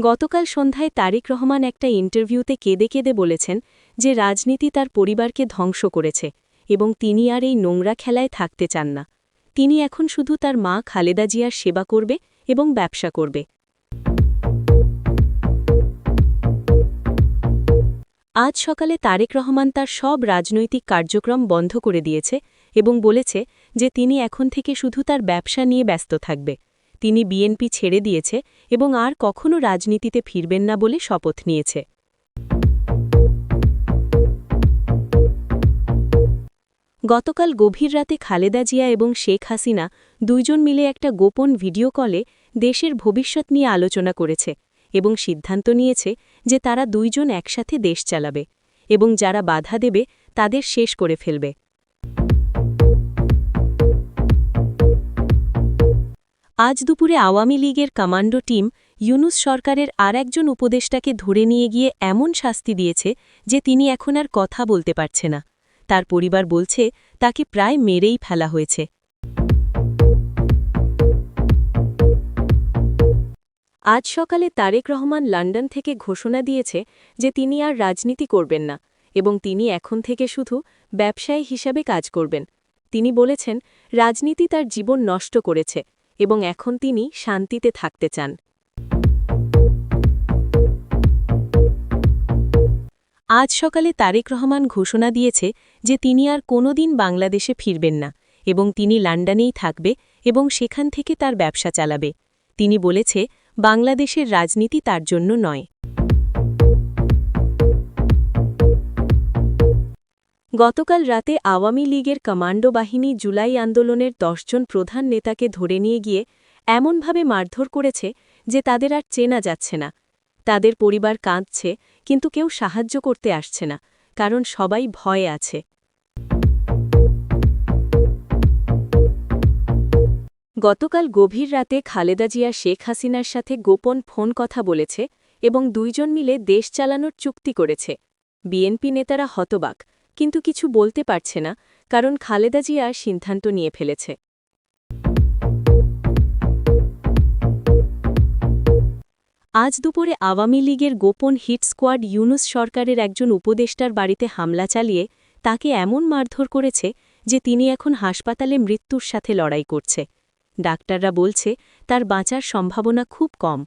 গতকাল সন্ধ্যায় তারেক রহমান একটা ইন্টারভিউতে কেঁদে কেঁদে বলেছেন যে রাজনীতি তার পরিবারকে ধ্বংস করেছে এবং তিনি আর এই নোংরা খেলায় থাকতে চান না। তিনি এখন শুধু তার মা খালেদা জিয়ার সেবা করবে এবং ব্যবসা করবে। আজ সকালে তারেক রহমান তার সব রাজনৈতিক কার্যক্রম বন্ধ করে দিয়েছে এবং বলেছে যে তিনি এখন থেকে শুধু তার ব্যবসা নিয়ে ব্যস্ত থাকবে। তিনি বিএনপি ছেড়ে দিয়েছে এবং আর কখনো রাজনীতিতে ফিরবেন না বলে শপথ নিয়েছে। গতকাল গভীর রাতে খালেদা জিয়া এবং শেখ হাসিনা দুইজন মিলে একটা গোপন ভিডিও কলে দেশের ভবিষ্যৎ নিয়ে আলোচনা করেছে এবং সিদ্ধান্ত নিয়েছে যে তারা দুইজন একসাথে দেশ চালাবে এবং যারা বাধা দেবে তাদের শেষ করে ফেলবে। আজ দুপুরে আওয়ামী লীগের কমান্ডো টিম ইউনুস সরকারের আর একজন উপদেষ্টাকে ধরে নিয়ে গিয়ে এমন শাস্তি দিয়েছে যে তিনি এখন আর কথা বলতে পারছে না। তার পরিবার বলছে, তাকে প্রায় মেরেই ফেলা হয়েছে। আজ সকালে তারেক রহমান লন্ডন থেকে ঘোষণা দিয়েছে যে তিনি আর রাজনীতি করবেন না এবং তিনি এখন থেকে শুধু ব্যবসায়ী হিসাবে কাজ করবেন। তিনি বলেছেন, রাজনীতি তার জীবন নষ্ট করেছে। এবং এখন তিনি শান্তিতে থাকতে চান। আজ সকালে তারেক রহমান ঘোষণা দিয়েছে যে তিনি আর কোনোদিন বাংলাদেশে ফিরবেন না এবং তিনি লন্ডনেই থাকবে এবং সেখান থেকে তার ব্যবসা চালাবে। তিনি বলেছে, বাংলাদেশের রাজনীতি তার জন্য নয়। গতকাল রাতে আওয়ামী লীগের কমান্ডো বাহিনী জুলাই আন্দোলনের দশজন প্রধান নেতাকে ধরে নিয়ে গিয়ে এমনভাবে মারধর করেছে যে তাদের আর চেনা যাচ্ছে না। তাদের পরিবার কাঁদছে, কিন্তু কেউ সাহায্য করতে আসছে না, কারণ সবাই ভয়ে আছে। গতকাল গভীর রাতে খালেদা জিয়া শেখ হাসিনার সাথে গোপন ফোন কথা বলেছে এবং দুইজন মিলে দেশ চালানোর চুক্তি করেছে। বিএনপি নেতারা হতবাক। কিন্তু কিছু বলতে পারছে না, কারণ খালেদা জিয়া সিদ্ধান্ত নিয়ে ফেলেছে। আজ দুপুরে আওয়ামী লীগের গোপন হিট স্কোয়াড ইউনুস সরকারের একজন উপদেষ্টার বাড়িতে হামলা চালিয়ে তাকে এমন মারধর করেছে যে তিনি এখন হাসপাতালে মৃত্যুর সাথে লড়াই করছে। ডাক্তাররা বলছে, তার বাঁচার সম্ভাবনা খুব কম।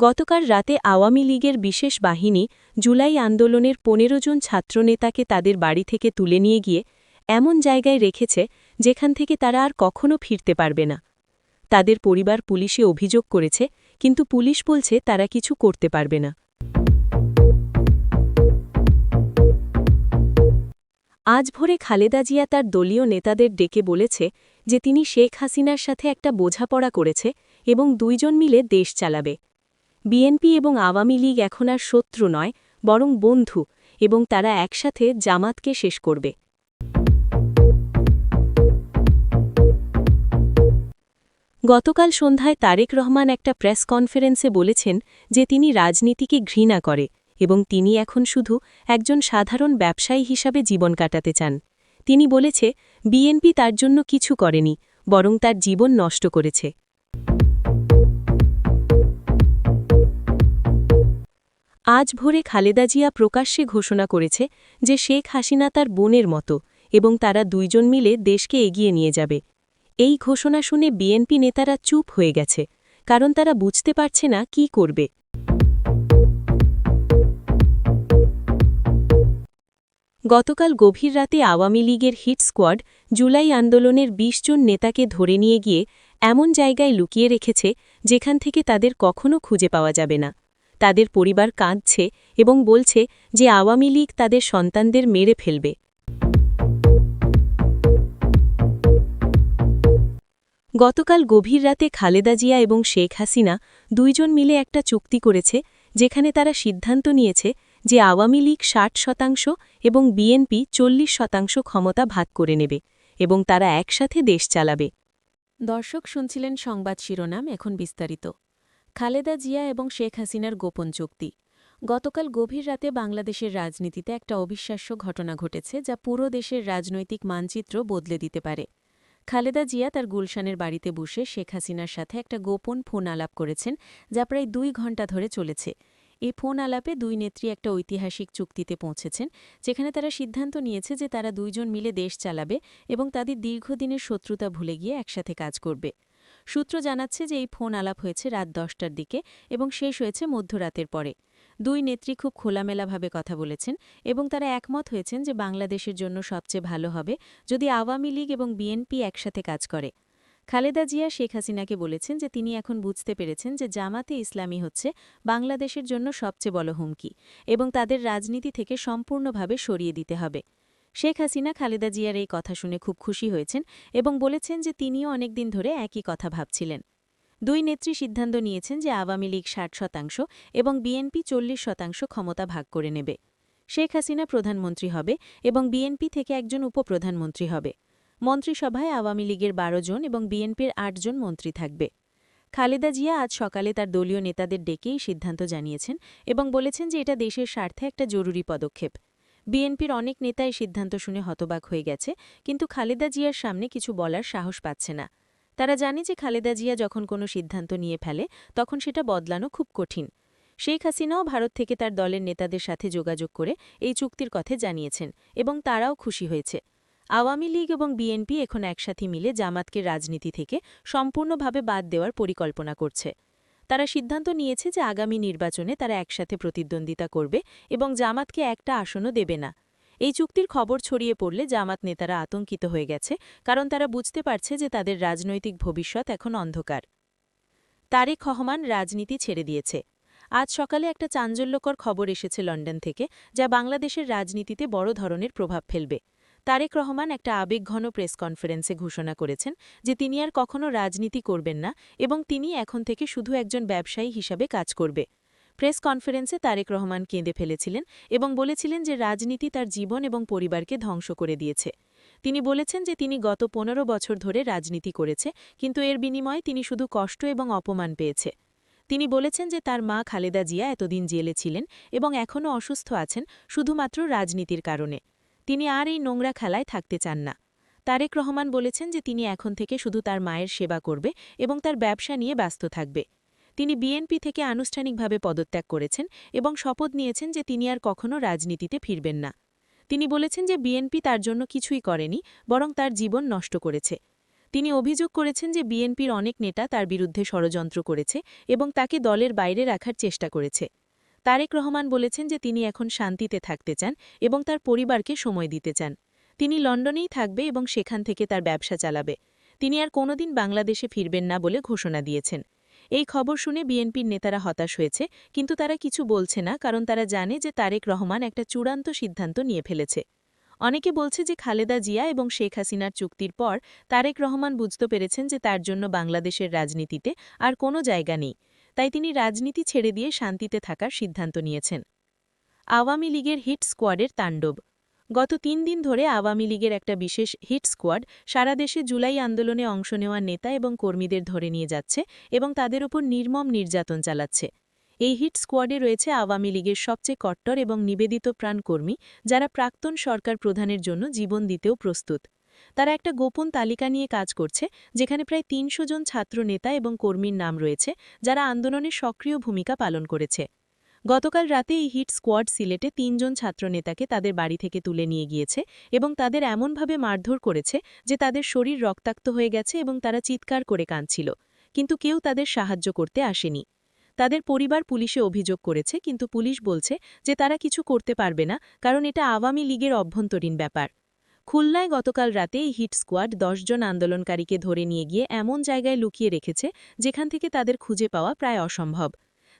গতকাল রাতে আওয়ামী লীগের বিশেষ বাহিনী জুলাই আন্দোলনের পনেরো জন ছাত্রনেতাকে তাদের বাড়ি থেকে তুলে নিয়ে গিয়ে এমন জায়গায় রেখেছে যেখান থেকে তারা আর কখনো ফিরতে পারবে না। তাদের পরিবার পুলিশে অভিযোগ করেছে, কিন্তু পুলিশ বলছে তারা কিছু করতে পারবে না। আজ ভোরে খালেদা জিয়া তার দলীয় নেতাদের ডেকে বলেছে যে তিনি শেখ হাসিনার সাথে একটা বোঝাপড়া করেছে এবং দুইজন মিলে দেশ চালাবে। বিএনপি এবং আওয়ামী লীগ এখন আর শত্রু নয়, বরং বন্ধু, এবং তারা একসাথে জামাতকে শেষ করবে। গতকাল সন্ধ্যায় তারেক রহমান একটা প্রেস কনফারেন্সে বলেছেন যে তিনি রাজনীতিকে ঘৃণা করে, এবং তিনি এখন শুধু একজন সাধারণ ব্যবসায়ী হিসাবে জীবন কাটাতে চান। তিনি বলেছে, বিএনপি তার জন্য কিছু করেনি, বরং তার জীবন নষ্ট করেছে। আজ ভোরে খালেদা জিয়া প্রকাশ্যে ঘোষণা করেছে যে শেখ হাসিনা তার বোনের মতো এবং তারা দুইজন মিলে দেশকে এগিয়ে নিয়ে যাবে। এই ঘোষণা শুনে বিএনপি নেতারা চুপ হয়ে গেছে, কারণ তারা বুঝতে পারছে না কি করবে। গতকাল গভীর রাতে আওয়ামী লীগের হিট স্কোয়াড জুলাই আন্দোলনের ২০ জন নেতাকে ধরে নিয়ে গিয়ে এমন জায়গায় লুকিয়ে রেখেছে যেখান থেকে তাদের কখনো খুঁজে পাওয়া যাবে না। তাদের পরিবার কাঁদছে এবং বলছে যে আওয়ামী লীগ তাদের সন্তানদের মেরে ফেলবে। গতকাল গভীর রাতে খালেদা জিয়া এবং শেখ হাসিনা দুইজন মিলে একটা চুক্তি করেছে, যেখানে তারা সিদ্ধান্ত নিয়েছে যে আওয়ামী লীগ ষাট শতাংশ এবং বিএনপি চল্লিশ শতাংশ ক্ষমতা ভাগ করে নেবে এবং তারা একসাথে দেশ চালাবে। দর্শক, শুনছিলেন সংবাদ শিরোনাম, এখন বিস্তারিত। খালেদা জিয়া এবং শেখ হাসিনার গোপন চুক্তি। গতকাল গভীর রাতে বাংলাদেশের রাজনীতিতে একটা অবিশ্বাস্য ঘটনা ঘটেছে যা পুরো দেশের রাজনৈতিক মানচিত্র বদলে দিতে পারে। খালেদা জিয়া তার গুলশানের বাড়িতে বসে শেখ হাসিনার সাথে একটা গোপন ফোন আলাপ করেছেন, যা প্রায় দুই ঘণ্টা ধরে চলেছে। এই ফোন আলাপে দুই নেত্রী একটা ঐতিহাসিক চুক্তিতে পৌঁছেছেন, যেখানে তারা সিদ্ধান্ত নিয়েছে যে তারা দুইজন মিলে দেশ চালাবে এবং তাদের দীর্ঘদিনের শত্রুতা ভুলে গিয়ে একসাথে কাজ করবে। সূত্র জানাচ্ছে যে এই ফোন আলাপ হয়েছে রাত দশটার দিকে এবং শেষ হয়েছে মধ্যরাতের পরে। দুই নেত্রী খুব খোলামেলাভাবে কথা বলেছেন এবং তারা একমত হয়েছেন যে বাংলাদেশের জন্য সবচেয়ে ভালো হবে যদি আওয়ামী লীগ এবং বিএনপি একসাথে কাজ করে। খালেদা জিয়া, শেখ হাসিনাকে বলেছেন যে তিনি এখন বুঝতে পেরেছেন যে জামাতে ইসলামী হচ্ছে বাংলাদেশের জন্য সবচেয়ে বড় হুমকি এবং তাদের রাজনীতি থেকে সম্পূর্ণভাবে সরিয়ে দিতে হবে। শেখ হাসিনা, খালেদা জিয়ার এই কথা শুনে খুব খুশি হয়েছেন এবং বলেছেন যে তিনিও অনেকদিন ধরে একই কথা ভাবছিলেন। দুই নেত্রী সিদ্ধান্ত নিয়েছেন যে আওয়ামী লীগ ষাট শতাংশ এবং বিএনপি চল্লিশ শতাংশ ক্ষমতা ভাগ করে নেবে। শেখ হাসিনা প্রধানমন্ত্রী হবে এবং বিএনপি থেকে একজন উপপ্রধানমন্ত্রী হবে। মন্ত্রিসভায় আওয়ামী লীগের বারো জন এবং বিএনপির আটজন মন্ত্রী থাকবে। খালেদা জিয়া আজ সকালে তার দলীয় নেতাদের ডেকেই সিদ্ধান্ত জানিয়েছেন এবং বলেছেন যে এটা দেশের স্বার্থে একটা জরুরি পদক্ষেপ। বিএনপির অনেক নেতা এই সিদ্ধান্ত শুনে হতবাক হয়ে গেছে, কিন্তু খালেদা জিয়ার সামনে কিছু বলার সাহস পাচ্ছে না। তারা জানে যে খালেদা জিয়া যখন কোনো সিদ্ধান্ত নিয়ে ফেলে, তখন সেটা বদলানো খুব কঠিন। শেখ হাসিনাও ভারত থেকে তার দলের নেতাদের সাথে যোগাযোগ করে এই চুক্তির কথা জানিয়েছেন এবং তারাও খুশি হয়েছে। আওয়ামী লীগ এবং বিএনপি এখন একসাথে মিলে জামাতকে রাজনীতি থেকে সম্পূর্ণভাবে বাদ দেওয়ার পরিকল্পনা করছে। তারা সিদ্ধান্ত নিয়েছে যে আগামী নির্বাচনে তারা একসাথে প্রতিদ্বন্দ্বিতা করবে এবং জামাতকে একটা আসনও দেবে না। এই চুক্তির খবর ছড়িয়ে পড়লে জামাত নেতারা আতঙ্কিত হয়ে গেছে, কারণ তারা বুঝতে পারছে যে তাদের রাজনৈতিক ভবিষ্যৎ এখন অন্ধকার। তারেক রহমান রাজনীতি ছেড়ে দিয়েছে। আজ সকালে একটা চাঞ্চল্যকর খবর এসেছে লন্ডন থেকে, যা বাংলাদেশের রাজনীতিতে বড় ধরনের প্রভাব ফেলবে। তারেক রহমান একটা আবেগঘন প্রেস কনফারেন্সে ঘোষণা করেছেন যে তিনি আর কখনো রাজনীতি করবেন না এবং তিনি এখন থেকে শুধু একজন ব্যবসায়ী হিসাবে কাজ করবে। প্রেস কনফারেন্সে তারেক রহমান কেঁদে ফেলেছিলেন এবং বলেছিলেন যে রাজনীতি তার জীবন এবং পরিবারকে ধ্বংস করে দিয়েছে। তিনি বলেছেন যে তিনি গত পনেরো বছর ধরে রাজনীতি করেছে, কিন্তু এর বিনিময়ে তিনি শুধু কষ্ট এবং অপমান পেয়েছে। তিনি বলেছেন যে তার মা খালেদা জিয়া এতদিন জেলে ছিলেন এবং এখনও অসুস্থ আছেন শুধুমাত্র রাজনীতির কারণে। তিনি আর এই নোংরা খেলায় থাকতে চান না। তারেক রহমান বলেছেন যে তিনি এখন থেকে শুধু তার মায়ের সেবা করবে এবং তার ব্যবসা নিয়ে ব্যস্ত থাকবে। তিনি বিএনপি থেকে আনুষ্ঠানিকভাবে পদত্যাগ করেছেন এবং শপথ নিয়েছেন যে তিনি আর কখনও রাজনীতিতে ফিরবেন না। তিনি বলেছেন যে বিএনপি তার জন্য কিছুই করেনি, বরং তার জীবন নষ্ট করেছে। তিনি অভিযোগ করেছেন যে বিএনপির অনেক নেতা তার বিরুদ্ধে ষড়যন্ত্র করেছে এবং তাকে দলের বাইরে রাখার চেষ্টা করেছে। তারেক রহমান বলেছেন যে তিনি এখন শান্তিতে থাকতে চান এবং তার পরিবারকে সময় দিতে চান। তিনি লন্ডনেই থাকবে এবং সেখান থেকে তার ব্যবসা চালাবে। তিনি আর কোনোদিন বাংলাদেশে ফিরবেন না বলে ঘোষণা দিয়েছেন। এই খবর শুনে বিএনপির নেতারা হতাশ হয়েছে, কিন্তু তারা কিছু বলছে না কারণ তারা জানে যে তারেক রহমান একটা চূড়ান্ত সিদ্ধান্ত নিয়ে ফেলেছে। অনেকে বলছে যে খালেদা জিয়া এবং শেখ হাসিনার চুক্তির পর তারেক রহমান বুঝতে পেরেছেন যে তার জন্য বাংলাদেশের রাজনীতিতে আর কোনো জায়গা নেই। তাই তিনি রাজনীতি ছেড়ে দিয়ে শান্তিতে থাকার সিদ্ধান্ত নিয়েছেন। আওয়ামী লীগের হিট স্কোয়াডের তাণ্ডব। গত তিন দিন ধরে আওয়ামী লীগের একটা বিশেষ হিট স্কোয়াড সারা দেশে জুলাই আন্দোলনে অংশ নেওয়া নেতা এবং কর্মীদের ধরে নিয়ে যাচ্ছে এবং তাদের ওপর নির্মম নির্যাতন চালাচ্ছে। এই হিট স্কোয়াডে রয়েছে আওয়ামী লীগের সবচেয়ে কট্টর এবং নিবেদিত প্রাণ কর্মী যারা প্রাক্তন সরকার প্রধানের জন্য জীবন দিতেও প্রস্তুত। তারা একটা গোপন তালিকা নিয়ে কাজ করছে, যেখানে প্রায় তিনশো জন ছাত্র নেতা এবং কর্মীর নাম রয়েছে, যারা আন্দোলনে সক্রিয় ভূমিকা পালন করেছে। গতকাল রাতে এই হিট স্কোয়াড সিলেটে তিনজন ছাত্রনেতাকে তাদের বাড়ি থেকে তুলে নিয়ে গিয়েছে এবং তাদের এমনভাবে মারধর করেছে যে তাদের শরীর রক্তাক্ত হয়ে গেছে এবং তারা চিৎকার করে কাঁদছিল। কিন্তু কেউ তাদের সাহায্য করতে আসেনি। তাদের পরিবার পুলিশে অভিযোগ করেছে, কিন্তু পুলিশ বলছে যে তারা কিছু করতে পারবে না, কারণ এটা আওয়ামী লীগের অভ্যন্তরীণ ব্যাপার। খুলনায় গতকাল রাতে এই হিট স্কোয়াড দশজন আন্দোলনকারীকে ধরে নিয়ে গিয়ে এমন জায়গায় লুকিয়ে রেখেছে যেখান থেকে তাদের খুঁজে পাওয়া প্রায় অসম্ভব।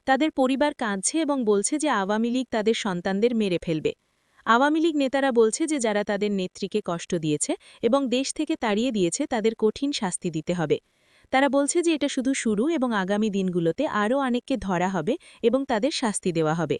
তাদের পরিবার কাঁদছে এবং বলছে যে আওয়ামী লীগ তাদের সন্তানদের মেরে ফেলবে। আওয়ামী লীগ নেতারা বলছে যে যারা তাদের নেত্রীকে কষ্ট দিয়েছে এবং দেশ থেকে তাড়িয়ে দিয়েছে তাদের কঠিন শাস্তি দিতে হবে। তারা বলছে যে এটা শুধু শুরু এবং আগামী দিনগুলোতে আরও অনেককে ধরা হবে এবং তাদের শাস্তি দেওয়া হবে।